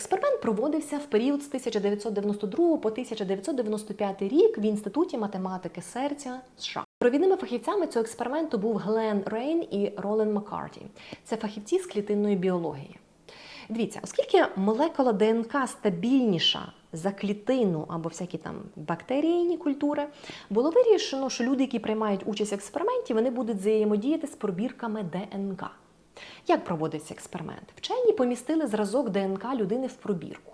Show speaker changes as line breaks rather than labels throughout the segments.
Експеримент проводився в період з 1992 по 1995 рік в Інституті математики серця США. Провідними фахівцями цього експерименту був Глен Рейн і Ролен Маккарті. Це фахівці з клітинної біології. Дивіться, оскільки молекула ДНК стабільніша за клітину або всякі там бактерійні культури, було вирішено, що люди, які приймають участь в експерименті, вони будуть взаємодіяти з пробірками ДНК. Як проводиться експеримент? Вчені помістили зразок ДНК людини в пробірку.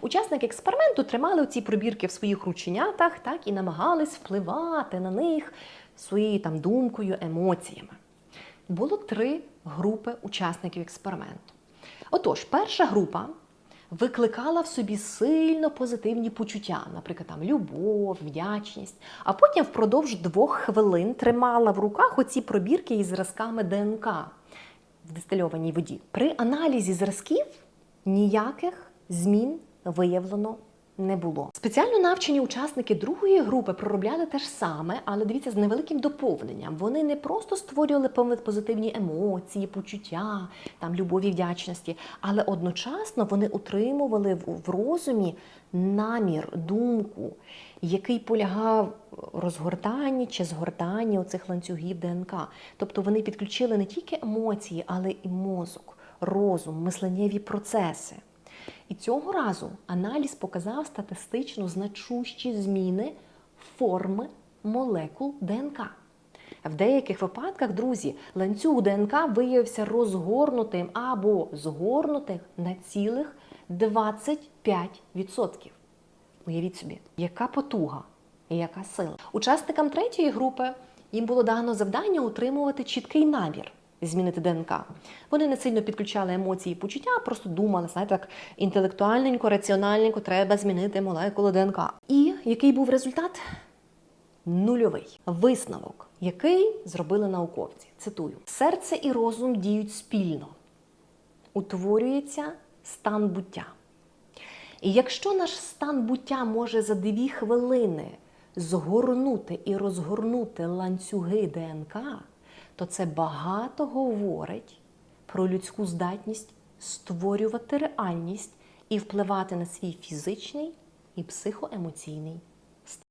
Учасники експерименту тримали ці пробірки в своїх рученятах так, і намагались впливати на них своєю там думкою, емоціями. Було три групи учасників експерименту. Отож, перша група викликала в собі сильно позитивні почуття, наприклад, там любов, вдячність, а потім впродовж двох хвилин тримала в руках оці пробірки із зразками ДНК в дистильованій воді. При аналізі зразків ніяких змін виявлено не було. Спеціально навчені учасники другої групи проробляли те ж саме, але дивіться, з невеликим доповненням. Вони не просто створювали позитивні емоції, почуття, там любові, вдячності, але одночасно вони утримували в, розумі намір, думку, який полягав розгортанні чи згортанні оцих ланцюгів ДНК. Тобто вони підключили не тільки емоції, але і мозок, розум, мисленнєві процеси. І цього разу аналіз показав статистично значущі зміни форми молекул ДНК. В деяких випадках, друзі, ланцюг ДНК виявився розгорнутим або згорнутим на цілих 25%. Уявіть собі, яка потуга і яка сила. Учасникам третьої групи їм було дано завдання утримувати чіткий намір змінити ДНК. Вони не сильно підключали емоції і почуття, просто думали, знаєте, так інтелектуальненько, раціональненько треба змінити молекулу ДНК. І який був результат? Нульовий висновок, який зробили науковці. Цитую: серце і розум діють спільно, утворюється стан буття. І якщо наш стан буття може за дві хвилини згорнути і розгорнути ланцюги ДНК, то це багато говорить про людську здатність створювати реальність і впливати на свій фізичний і психоемоційний